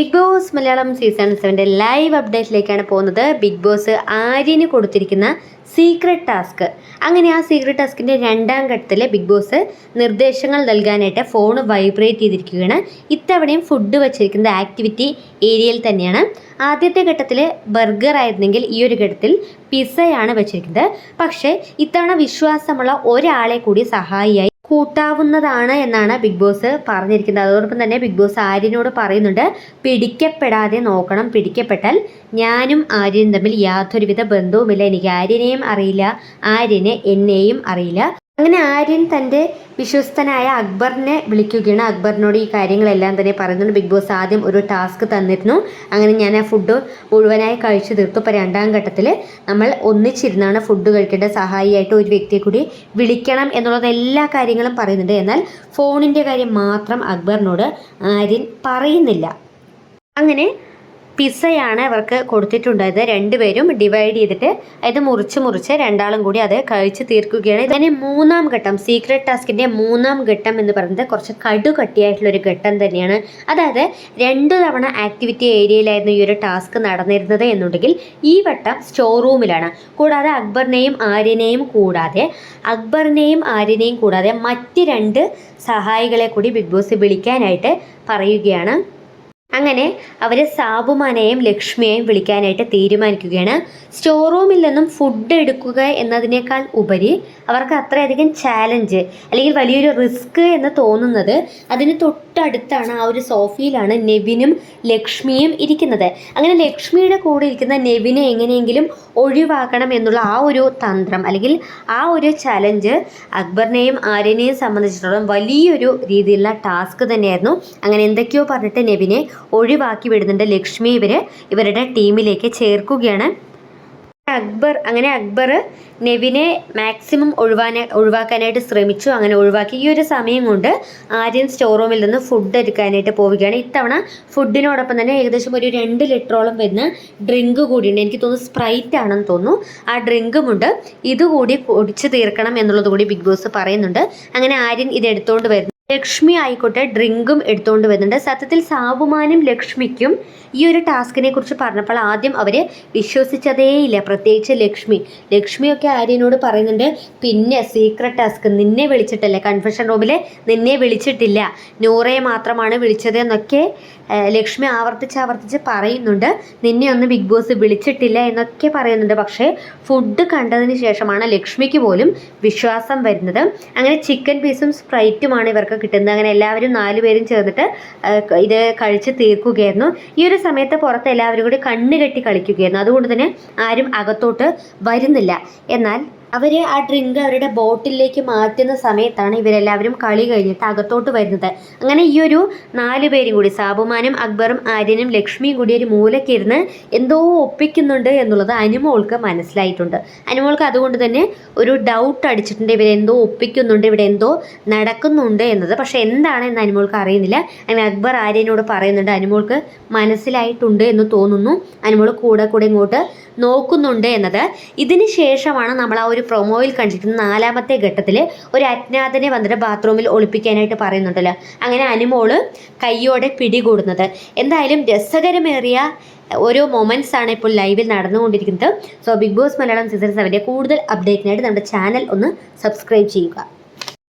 Big Boss Malayalam season സെവന്റെ live അപ്ഡേറ്റിലേക്കാണ് പോകുന്നത്. ബിഗ് ബോസ് ആര്യന് കൊടുത്തിരിക്കുന്ന സീക്രട്ട് ടാസ്ക് അങ്ങനെ ആ സീക്രട്ട് ടാസ്കിന്റെ രണ്ടാം ഘട്ടത്തിൽ ബിഗ് ബോസ് നിർദ്ദേശങ്ങൾ നൽകാനായിട്ട് ഫോൺ വൈബ്രേറ്റ് ചെയ്തിരിക്കുകയാണ്. ഇത്തവണയും ഫുഡ് വച്ചിരിക്കുന്നത് ആക്ടിവിറ്റി ഏരിയയിൽ തന്നെയാണ്. ആദ്യത്തെ ഘട്ടത്തിൽ ബർഗർ ആയിരുന്നെങ്കിൽ ഈ ഒരു ഘട്ടത്തിൽ പിസയാണ് വച്ചിരിക്കുന്നത്. പക്ഷേ ഇത്തവണ വിശ്വാസമുള്ള ഒരാളെ കൂടി സഹായിയായി കൂട്ടാവുന്നതാണ് എന്നാണ് ബിഗ് ബോസ് പറഞ്ഞിരിക്കുന്നത്. അതോടൊപ്പം തന്നെ ബിഗ് ബോസ് ആര്യനോട് പറയുന്നുണ്ട് പിടിക്കപ്പെടാതെ നോക്കണം പിടിക്കപ്പെട്ടാൽ ഞാനും ആര്യനും തമ്മിൽ യാതൊരുവിധ ബന്ധവുമില്ല. എനിക്ക് ആര്യനെയും അറിയില്ല ആര്യന് എന്നെയും അറിയില്ല. അങ്ങനെ ആര്യൻ തന്റെ വിശ്വസ്തനായ അക്ബറിനെ വിളിക്കുകയാണ്. അക്ബറിനോട് ഈ കാര്യങ്ങളെല്ലാം തന്നെ പറയുന്നുണ്ട്. ബിഗ് ബോസ് ആദ്യം ഒരു ടാസ്ക് തന്നിരുന്നു. അങ്ങനെ ഞാൻ ആ ഫുഡ് മുഴുവനായി കഴിച്ചു തീർത്തു. ഇപ്പോൾ രണ്ടാം ഘട്ടത്തിൽ നമ്മൾ ഒന്നിച്ചിരുന്നാണ് ഫുഡ് കഴിക്കേണ്ട സഹായിയായിട്ട് ഒരു വ്യക്തിയെ കൂടി വിളിക്കണം എന്നുള്ളത് എല്ലാ കാര്യങ്ങളും പറയുന്നുണ്ട്. എന്നാൽ ഫോണിന്റെ കാര്യം മാത്രം അക്ബറിനോട് ആര്യൻ പറയുന്നില്ല. അങ്ങനെ പിസ്സയാണ് അവർക്ക് കൊടുത്തിട്ടുണ്ടായത്. രണ്ടുപേരും ഡിവൈഡ് ചെയ്തിട്ട് അത് മുറിച്ച് മുറിച്ച് രണ്ടാളും കൂടി അത് കഴിച്ച് തീർക്കുകയാണ്. ഇതിന് മൂന്നാം ഘട്ടം സീക്രട്ട് ടാസ്കിന്റെ മൂന്നാം ഘട്ടം എന്ന് പറയുന്നത് കുറച്ച് കടുകട്ടിയായിട്ടുള്ള ഒരു ഘട്ടം തന്നെയാണ്. അതായത് രണ്ടു തവണ ആക്ടിവിറ്റി ഏരിയയിലായിരുന്നു ഈ ഒരു ടാസ്ക് നടന്നിരുന്നത് എന്നുണ്ടെങ്കിൽ ഈ വട്ടം സ്റ്റോർ റൂമിലാണ് കൂടാതെ അക്ബറിനെയും ആര്യനെയും കൂടാതെ അക്ബറിനെയും ആര്യനെയും കൂടാതെ മറ്റ് രണ്ട് സഹായികളെ കൂടി ബിഗ് ബോസ് വിളിക്കാനായിട്ട് പറയുകയാണ്. അങ്ങനെ അവർ സാബുമാനെയും ലക്ഷ്മിയെയും വിളിക്കാനായിട്ട് തീരുമാനിക്കുകയാണ്. സ്റ്റോർ റൂമിൽ നിന്നും ഫുഡ് എടുക്കുക എന്നതിനേക്കാൾ ഉപരി അവർക്ക് അത്രയധികം ചാലഞ്ച് അല്ലെങ്കിൽ വലിയൊരു റിസ്ക് എന്ന് തോന്നുന്നത് അതിന് തൊട്ടടുത്താണ് ആ ഒരു സോഫയിലാണ് നെവിനും ലക്ഷ്മിയും ഇരിക്കുന്നത്. അങ്ങനെ ലക്ഷ്മിയുടെ കൂടെ ഇരിക്കുന്ന നെവിനെ എങ്ങനെയെങ്കിലും ഒഴിവാക്കണം എന്നുള്ള ആ ഒരു തന്ത്രം അല്ലെങ്കിൽ ആ ഒരു ചലഞ്ച് അക്ബറിനെയും ആര്യനെയും സംബന്ധിച്ചിടത്തോളം വലിയൊരു രീതിയിലുള്ള ടാസ്ക് തന്നെയായിരുന്നു. അങ്ങനെ എന്തൊക്കെയോ പറഞ്ഞിട്ട് നെവിനെ ഒഴിവാക്കി വിടുന്നുണ്ട് ലക്ഷ്മി. ഇവർ ഇവരുടെ ടീമിലേക്ക് ചേർക്കുകയാണ്. അക്ബർ അങ്ങനെ അക്ബർ നെവിനെ മാക്സിമം ഒഴിവാന ഒഴിവാക്കാനായിട്ട് ശ്രമിച്ചു. അങ്ങനെ ഒഴിവാക്കി. ഈ ഒരു സമയം കൊണ്ട് ആര്യൻ സ്റ്റോർ റൂമിൽ നിന്ന് ഫുഡ് എടുക്കാനായിട്ട് പോവുകയാണ്. ഇത്തവണ ഫുഡിനോടൊപ്പം തന്നെ ഏകദേശം ഒരു രണ്ട് ലിറ്ററോളം വരുന്ന ഡ്രിങ്ക് കൂടിയുണ്ട്. എനിക്ക് തോന്നുന്നു സ്പ്രൈറ്റ് ആണെന്ന് തോന്നുന്നു. ആ ഡ്രിങ്കുമുണ്ട് ഇതുകൂടി കുടിച്ചു തീർക്കണം എന്നുള്ളത് കൂടി ബിഗ് ബോസ് പറയുന്നുണ്ട്. അങ്ങനെ ആര്യൻ ഇത് എടുത്തുകൊണ്ട് വരുന്നു. ലക്ഷ്മി ആയിക്കോട്ടെ ഡ്രിങ്കും എടുത്തുകൊണ്ട് വരുന്നുണ്ട്. സത്യത്തിൽ സാബുമാനും ലക്ഷ്മിക്കും ഈ ഒരു ടാസ്കിനെ കുറിച്ച് പറഞ്ഞപ്പോൾ ആദ്യം അവർ വിശ്വസിച്ചതേയില്ല. പ്രത്യേകിച്ച് ലക്ഷ്മി. ലക്ഷ്മിയൊക്കെ ആര്യനോട് പറയുന്നുണ്ട് പിന്നെ സീക്രട്ട് ടാസ്ക് നിന്നെ വിളിച്ചിട്ടല്ലേ? കൺഫെഷൻ റൂമിൽ നിന്നെ വിളിച്ചിട്ടില്ല. നൂറയെ മാത്രമാണ് വിളിച്ചത് എന്നൊക്കെ ലക്ഷ്മി ആവർത്തിച്ച് ആവർത്തിച്ച് പറയുന്നുണ്ട് നിന്നെ ഒന്ന് ബിഗ് ബോസ് വിളിച്ചിട്ടില്ല എന്നൊക്കെ പറയുന്നുണ്ട്. പക്ഷേ ഫുഡ് കണ്ടതിന് ശേഷമാണ് ലക്ഷ്മിക്ക് പോലും വിശ്വാസം വരുന്നത്. അങ്ങനെ ചിക്കൻ പീസും സ്പ്രൈറ്റുമാണ് ഇവർക്ക് കിട്ടുന്നത്. അങ്ങനെ എല്ലാവരും നാല് പേരും ചേർന്നിട്ട് ഇത് കഴിച്ച് തീർക്കുകയായിരുന്നു. ഈ ഒരു സമയത്ത് പുറത്ത് എല്ലാവരും കൂടി കണ്ണുകെട്ടി കളിക്കുകയായിരുന്നു. അതുകൊണ്ട് തന്നെ ആരും അകത്തോട്ട് വരുന്നില്ല. എന്നാൽ അവർ ആ ഡ്രിങ്ക് അവരുടെ ബോട്ടിലേക്ക് മാറ്റുന്ന സമയത്താണ് ഇവരെല്ലാവരും കളി കഴിഞ്ഞിട്ട് അകത്തോട്ട് വരുന്നത്. അങ്ങനെ ഈ ഒരു നാല് പേരും കൂടി സാബുമാനും അക്ബറും ആര്യനും ലക്ഷ്മിയും കൂടി ഒരു മൂലക്കിരുന്ന് എന്തോ ഒപ്പിക്കുന്നുണ്ട് എന്നുള്ളത് അനുമോൾക്ക് മനസ്സിലായിട്ടുണ്ട്. അനുമോൾക്ക് അതുകൊണ്ട് തന്നെ ഒരു ഡൗട്ട് അടിച്ചിട്ടുണ്ട് ഇവരെന്തോ ഒപ്പിക്കുന്നുണ്ട് ഇവിടെ എന്തോ നടക്കുന്നുണ്ട് എന്നത്. പക്ഷേ എന്താണ് എന്ന് അനുമോൾക്ക് അറിയുന്നില്ല. അങ്ങനെ അക്ബർ ആര്യനോട് പറയുന്നുണ്ട് അനുമോൾക്ക് മനസ്സിലായിട്ടുണ്ട് എന്ന് തോന്നുന്നു. അനുമോൾ കൂടെ കൂടെ ഇങ്ങോട്ട് നോക്കുന്നുണ്ട് എന്നത്. ഇതിന് ശേഷമാണ് നമ്മൾ ആ ഒരു പ്രൊമോയിൽ കണ്ടിട്ട് നാലാമത്തെ ഘട്ടത്തിൽ ഒരു അജ്ഞാതനെ വന്നിട്ട് ബാത്റൂമിൽ ഒളിപ്പിക്കാനായിട്ട് പറയുന്നുണ്ടല്ലോ. അങ്ങനെ അനുമോൾ കയ്യോടെ പിടികൂടുന്നത്. എന്തായാലും രസകരമേറിയ ഓരോ മൊമെന്റ്സ് ആണ് ഇപ്പോൾ ലൈവിൽ നടന്നുകൊണ്ടിരിക്കുന്നത്. So Bigg Boss Malayalam season സെവന്റെ കൂടുതൽ അപ്ഡേറ്റിനായിട്ട് നമ്മുടെ ചാനൽ ഒന്ന് സബ്സ്ക്രൈബ് ചെയ്യുക.